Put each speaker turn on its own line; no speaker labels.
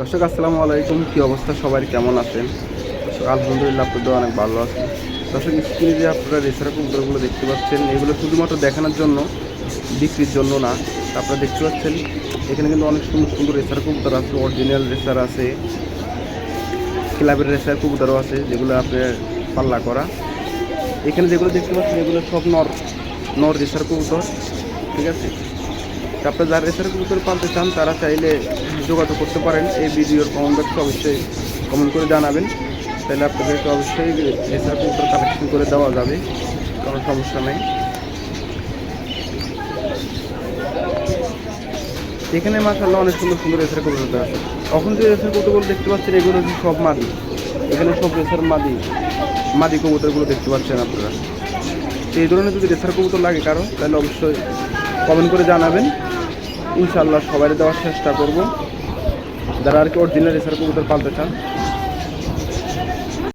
দর্শক, আসসালামু আলাইকুম। কী অবস্থা? সবাই কেমন আছেন? দর্শক, আলহামদুলিল্লাহ আপনাদের অনেক ভালো আছে। দর্শক, স্ক্রিনে যে আপনারা রেসার কবুতরগুলো দেখতে পাচ্ছেন, এগুলো শুধুমাত্র দেখানোর জন্য, বিক্রির জন্য না। আপনারা দেখতে পাচ্ছেন, এখানে কিন্তু অনেক সুন্দর সুন্দর রেসার কবুতর আছে অরিজিনাল রেসার আছে, ক্লাবের রেসার কবুতরও আছে, যেগুলো আপনার পাল্লা করা। এখানে যেগুলো দেখতে পাচ্ছেন, এগুলো সব নর নর রেসার কবুতর, ঠিক আছে? আপনারা যারা রেসার কবুতর পালতে চান, তারা চাইলে যোগাযোগ করতে পারেন। এই ভিডিওর কমেন্ট বক্সে অবশ্যই কমেন্ট করে জানাবেন। তাহলে আপনাদেরকে অবশ্যই রেসার কবুতর কালেকশন করে দেওয়া যাবে। কোনো সমস্যা নেই। এখানে মাসাল্লাহ অনেক সুন্দর সুন্দর রেসার কবুতর আছে এখন যে রেসার কবুতরগুলো দেখতে পাচ্ছেন, এগুলো হচ্ছে সব মাদি। এখানে সব রেসার মাদি মাদি কবুতরগুলো দেখতে পাচ্ছেন আপনারা। এই ধরনের যদি রেসার কবুতর লাগে কারও, তাহলে অবশ্যই কমেন্ট করে জানাবেন। ইনশাল্লাহ সবাই দেওয়ার চেষ্টা করব। যারা আর কি অরিজিনাল রেসার কবুতর পালতে চান